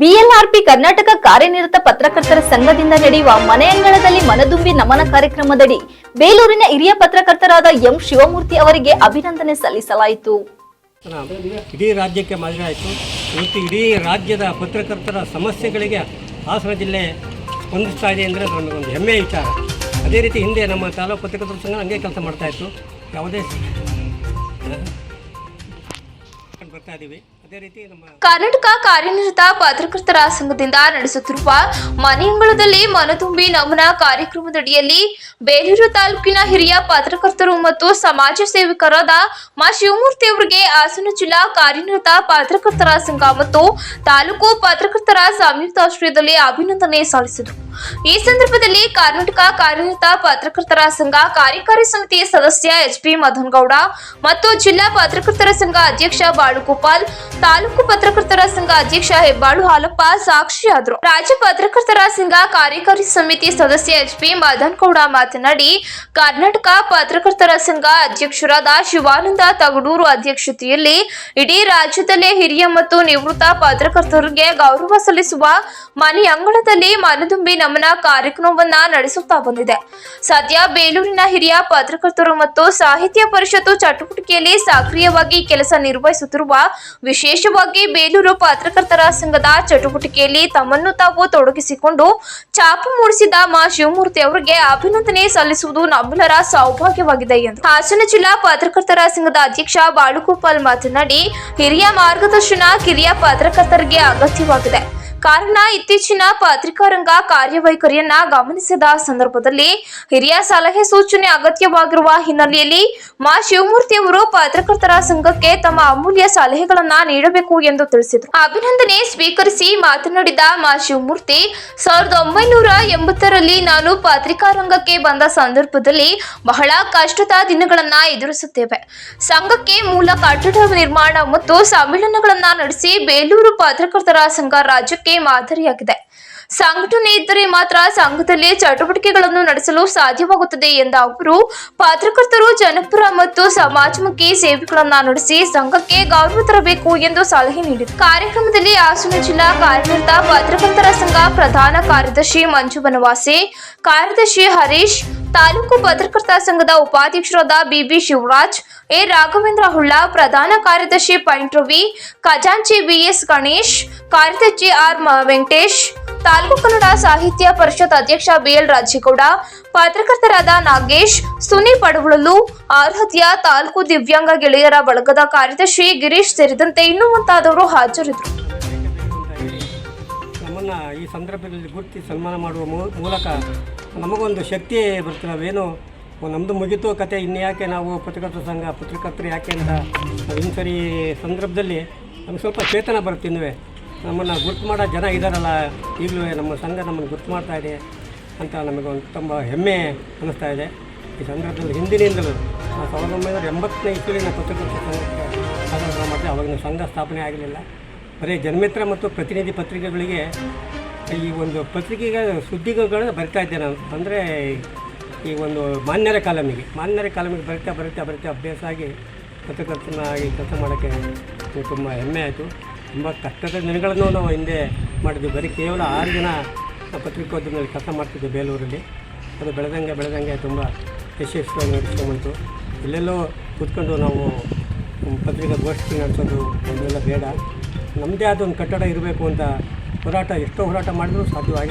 ಬಿಎಲ್ಆರ್ಪಿ ಕರ್ನಾಟಕ ಕಾರ್ಯನಿರತ ಪತ್ರಕರ್ತರ ಸಂಘದಿಂದ ನಡೆಯುವ ಮನೆಯಂಗಳದಲ್ಲಿ ಮನದುಂಬಿ ನಮನ ಕಾರ್ಯಕ್ರಮದಡಿ ಬೇಲೂರಿನ ಹಿರಿಯ ಪತ್ರಕರ್ತರಾದ ಎಂ ಶಿವಮೂರ್ತಿ ಅವರಿಗೆ ಅಭಿನಂದನೆ ಸಲ್ಲಿಸಲಾಯಿತು. ಇಡೀ ರಾಜ್ಯಕ್ಕೆ ಮಾದರಿ ಆಯಿತು ಇವತ್ತು ಇಡೀ ರಾಜ್ಯದ ಪತ್ರಕರ್ತರ ಸಮಸ್ಯೆಗಳಿಗೆ ಹಾಸನ ಜಿಲ್ಲೆ ಸ್ಪಂದಿಸ್ತಾ ಇದೆ ಅಂದರೆ ನಮಗೊಂದು ಹೆಮ್ಮೆಯ ವಿಚಾರ. ಅದೇ ರೀತಿ ಹಿಂದೆ ನಮ್ಮ ತಾಲೂಕು ಪತ್ರಕರ್ತರ ಸಂಘ ಹಂಗೆ ಕೆಲಸ ಮಾಡ್ತಾಯಿತ್ತು ಯಾವುದೇ ಕರ್ನಾಟಕ ಕಾರ್ಯನಿರತ ಪತ್ರಕರ್ತರ ಸಂಘದಿಂದ ನಡೆಸುತ್ತಿರುವ ಮನೆಯಂಗಳದಲ್ಲಿ ಮನತುಂಬಿ ನಮನ ಕಾರ್ಯಕ್ರಮದಡಿಯಲ್ಲಿ ಬೇಲೂರು ತಾಲೂಕಿನ ಹಿರಿಯ ಪತ್ರಕರ್ತರು ಮತ್ತು ಸಮಾಜ ಸೇವಕರಾದ ಮಾ. ಶಿವಮೂರ್ತಿ ಅವರಿಗೆ ಹಾಸನ ಜಿಲ್ಲಾ ಕಾರ್ಯನಿರತ ಪತ್ರಕರ್ತರ ಸಂಘ ಮತ್ತು ತಾಲೂಕು ಪತ್ರಕರ್ತರ ಸಂಯುಕ್ತಾಶ್ರಯದಲ್ಲಿ ಅಭಿನಂದನೆ ಸಲ್ಲಿಸಿದರು. ಈ ಸಂದರ್ಭದಲ್ಲಿ ಕರ್ನಾಟಕ ಕಾರ್ಯನಿರತ ಪತ್ರಕರ್ತರ ಸಂಘ ಕಾರ್ಯಕಾರಿ ಸಮಿತಿ ಸದಸ್ಯ ಎಚ್. ಪಿ. ಮಧನ್ಗೌಡ ಮತ್ತು ಜಿಲ್ಲಾ ಪತ್ರಕರ್ತರ ಸಂಘ ಅಧ್ಯಕ್ಷ ಬಾಳುಗೋಪಾಲ್ ತಾಲೂಕು ಪತ್ರಕರ್ತರ ಸಂಘ ಅಧ್ಯಕ್ಷ ಹೆಬ್ಬಾಳು ಹಾಲಪ್ಪ ಸಾಕ್ಷಿಯಾದರು. ರಾಜ್ಯ ಪತ್ರಕರ್ತರ ಸಂಘ ಕಾರ್ಯಕಾರಿ ಸಮಿತಿ ಸದಸ್ಯ ಎಚ್ ಪಿ ಮದನ್ಗೌಡ ಮಾತನಾಡಿ, ಕರ್ನಾಟಕ ಪತ್ರಕರ್ತರ ಸಂಘ ಅಧ್ಯಕ್ಷರಾದ ಶಿವಾನಂದ ತಗಡೂರು ಅಧ್ಯಕ್ಷತೆಯಲ್ಲಿ ಇಡೀ ರಾಜ್ಯದಲ್ಲೇ ಹಿರಿಯ ಮತ್ತು ನಿವೃತ್ತ ಪತ್ರಕರ್ತರಿಗೆ ಗೌರವ ಸಲ್ಲಿಸುವ ಮನೆ ಅಂಗಳದಲ್ಲಿ ಮನದುಂಬಿ ನಮನ ಕಾರ್ಯಕ್ರಮವನ್ನ ನಡೆಸುತ್ತಾ ಬಂದಿದೆ. ಸದ್ಯ ಬೇಲೂರಿನ ಹಿರಿಯ ಪತ್ರಕರ್ತರು ಮತ್ತು ಸಾಹಿತ್ಯ ಪರಿಷತ್ತು ಚಟುವಟಿಕೆಯಲ್ಲಿ ಸಕ್ರಿಯವಾಗಿ ಕೆಲಸ ನಿರ್ವಹಿಸುತ್ತಿರುವ ವಿಶೇಷವಾಗಿ ಬೇಲೂರು ಪತ್ರಕರ್ತರ ಸಂಘದ ಚಟುವಟಿಕೆಯಲ್ಲಿ ತಮ್ಮನ್ನು ತಾವು ತೊಡಗಿಸಿಕೊಂಡು ಚಾಪು ಮೂಡಿಸಿದ ಮಾ. ಶಿವಮೂರ್ತಿ ಅವರಿಗೆ ಅಭಿನಂದನೆ ಸಲ್ಲಿಸುವುದು ನಮ್ಮೆಲ್ಲರ ಸೌಭಾಗ್ಯವಾಗಿದೆ ಎಂದು. ಹಾಸನ ಜಿಲ್ಲಾ ಪತ್ರಕರ್ತರ ಸಂಘದ ಅಧ್ಯಕ್ಷ ಬಾಳುಗೋಪಾಲ್ ಮಾತನಾಡಿ, ಹಿರಿಯ ಮಾರ್ಗದರ್ಶನ ಕಿರಿಯ ಪತ್ರಕರ್ತರಿಗೆ ಅಗತ್ಯವಾಗಿದೆ. ಕಾರಣ ಇತ್ತೀಚಿನ ಪತ್ರಿಕಾ ರಂಗ ಕಾರ್ಯವೈಖರಿಯನ್ನ ಗಮನಿಸಿದ ಸಂದರ್ಭದಲ್ಲಿ ಹಿರಿಯ ಸಲಹೆ ಸೂಚನೆ ಅಗತ್ಯವಾಗಿರುವ ಹಿನ್ನೆಲೆಯಲ್ಲಿ ಮಾ. ಶಿವಮೂರ್ತಿ ಅವರು ಪತ್ರಕರ್ತರ ಸಂಘಕ್ಕೆ ತಮ್ಮ ಅಮೂಲ್ಯ ಸಲಹೆಗಳನ್ನ ನೀಡಬೇಕು ಎಂದು ತಿಳಿಸಿದರು. ಅಭಿನಂದನೆ ಸ್ವೀಕರಿಸಿ ಮಾತನಾಡಿದ ಮಾ. ಶಿವಮೂರ್ತಿ, ಸಾವಿರದ ಒಂಬೈನೂರ ಎಂಬತ್ತರಲ್ಲಿ ನಾನು ಪತ್ರಿಕಾ ರಂಗಕ್ಕೆ ಬಂದ ಸಂದರ್ಭದಲ್ಲಿ ಬಹಳ ಕಷ್ಟದ ದಿನಗಳನ್ನ ಎದುರಿಸುತ್ತೇವೆ. ಸಂಘಕ್ಕೆ ಮೂಲ ಕಟ್ಟಡ ನಿರ್ಮಾಣ ಮತ್ತು ಸಮ್ಮೇಳನಗಳನ್ನ ನಡೆಸಿ ಬೇಲೂರು ಪತ್ರಕರ್ತರ ಸಂಘ ರಾಜ್ಯಕ್ಕೆ ಮಾದರಿಯಾಗಿದೆ. ಸಂಘಟನೆ ಇದ್ದರೆ ಮಾತ್ರ ಸಂಘದಲ್ಲಿ ಚಟುವಟಿಕೆಗಳನ್ನು ನಡೆಸಲು ಸಾಧ್ಯವಾಗುತ್ತದೆ ಎಂದ ಅವರು, ಪತ್ರಕರ್ತರು ಜನಪರ ಮತ್ತು ಸಮಾಜಮುಖಿ ಸೇವೆಗಳನ್ನ ನಡೆಸಿ ಸಂಘಕ್ಕೆ ಗೌರವ ತರಬೇಕು ಎಂದು ಸಲಹೆ ನೀಡಿದರು. ಕಾರ್ಯಕ್ರಮದಲ್ಲಿ ಹಾಸನ ಜಿಲ್ಲಾ ಕಾರ್ಯಕರ್ತ ಪತ್ರಕರ್ತರ ಸಂಘ ಪ್ರಧಾನ ಕಾರ್ಯದರ್ಶಿ ಮಂಜು ಬನವಾಸಿ ಕಾರ್ಯದರ್ಶಿ ಹರೀಶ್ ತಾಲೂಕು ಪತ್ರಕರ್ತ ಸಂಘದ ಉಪಾಧ್ಯಕ್ಷರಾದ B B Shivraj, A. Raghavendra Hulla, ಪ್ರಧಾನ ಕಾರ್ಯದರ್ಶಿ ಪೈಂಟ್ ರವಿ ಖಜಾಂಚಿ ಬಿಎಸ್ ಗಣೇಶ್, ಕಾರ್ಯದರ್ಶಿ ಆರ್. ವೆಂಕಟೇಶ್, ತಾಲೂಕು ಕನ್ನಡ ಸಾಹಿತ್ಯ ಪರಿಷತ್ ಅಧ್ಯಕ್ಷ ಬಿಎಲ್ ರಾಜೇಗೌಡ ಪತ್ರಕರ್ತರಾದ ನಾಗೇಶ್, ಸುನಿ ಪಡವಳಲು ಅರ್ಹತೆಯ ತಾಲೂಕು ದಿವ್ಯಾಂಗ ಗೆಳೆಯರ ಬಳಗದ ಕಾರ್ಯದರ್ಶಿ ಗಿರೀಶ್ ಸೇರಿದಂತೆ ಇನ್ನೂ ಮುಂತಾದವರು ಹಾಜರಿದ್ದರು. ನಮ್ಮನ್ನು ಈ ಸಂದರ್ಭದಲ್ಲಿ ಗುರುತಿ ಸನ್ಮಾನ ಮಾಡುವ ಮೂಲಕ ನಮಗೊಂದು ಶಕ್ತಿ ಬರುತ್ತೆ ನಾವೇನು? ನಮ್ಮದು ಮುಗಿತು ಕತೆ, ಇನ್ನು ಯಾಕೆ ನಾವು ಪತ್ರಕರ್ತರ ಸಂಘ, ಪತ್ರಕರ್ತರು ಯಾಕೆ ಅಂತ ನಾವು ಇನ್ನು ಸರಿ ಸಂದರ್ಭದಲ್ಲಿ ನಮ್ಗೆ ಸ್ವಲ್ಪ ಚೇತನ ಬರುತ್ತೆ ನಮ್ಮನ್ನು ಗುರ್ತು ಮಾಡೋ ಜನ ಇದ್ದಾರಲ್ಲ ಈಗಲೂ ನಮ್ಮ ಸಂಘ ನಮ್ಮನ್ನು ಗುರ್ತು ಮಾಡ್ತಾ ಇದೆ ಅಂತ ನಮಗೊಂದು ತುಂಬ ಹೆಮ್ಮೆ ಅನ್ನಿಸ್ತಾ ಇದೆ. ಈ ಸಂದರ್ಭದಲ್ಲಿ ಹಿಂದಿನಿಂದಲೂ ನಾವು ಸಾವಿರದ ಒಂಬೈನೂರ ಎಂಬತ್ತನೇ ಇಸ್ವಿಲಿ ಪತ್ರಕರ್ತರ ಸಂಘಕ್ಕೆ ಆಧಾರ ಮಾಡಿದ್ರೆ ಅವಾಗಿನ ಸಂಘ ಸ್ಥಾಪನೆ ಆಗಲಿಲ್ಲ. ಬರೀ ಜನ್ಮಿತ್ರ ಮತ್ತು ಪ್ರತಿನಿಧಿ ಪತ್ರಿಕೆಗಳಿಗೆ ಈ ಒಂದು ಪತ್ರಿಕೆಗಳ ಸುದ್ದಿಗಳು ಬರಿತಾ ಇದ್ದೆ ನಾನು ಅಂದರೆ ಈ ಒಂದು ಮಾನ್ಯರ ಕಾಲಮಿಗೆ. ಮಾನ್ಯರ ಕಾಲಮಿಗೆ ಬರಿತಾ ಬರ್ತಾ ಬರ್ತಾ ಅಭ್ಯಾಸ ಆಗಿ ಪತ್ರಕರ್ತನಾಗಿ ಕೆಲಸ ಮಾಡೋಕ್ಕೆ ತುಂಬ ಹೆಮ್ಮೆ ಆಯಿತು. ತುಂಬ ಕಷ್ಟದ ದಿನಗಳನ್ನು ನಾವು ಹಿಂದೆ ಮಾಡಿದ್ವಿ. ಬರೀ ಕೇವಲ ಆರು ಜನ ಪತ್ರಿಕೋದ್ಯಮದಲ್ಲಿ ಕೆಲಸ ಮಾಡ್ತಿದ್ದೆ ಬೇಲೂರಲ್ಲಿ. ಅದು ಬೆಳೆದಂಗೆ ಬೆಳೆದಂಗೆ ತುಂಬ ಯಶಸ್ವಿಯಾಗಿ ನಡೆಸ್ಕೊಂಬಂತು ಎಲ್ಲೆಲ್ಲೋ ಕೂತ್ಕೊಂಡು ನಾವು ಪತ್ರಿಕಾ ಗೋಷ್ಠಿ ನಡೆಸೋದು ಅದೆಲ್ಲ ಬೇಡ. ನಮ್ಮದೇ ಆದ ಒಂದು ಕಟ್ಟಡ ಇರಬೇಕು ಅಂತ ಹೋರಾಟ ಎಷ್ಟೋ ಹೋರಾಟ ಮಾಡಿದ್ರು ಸಾಧ್ಯವಾಗಿ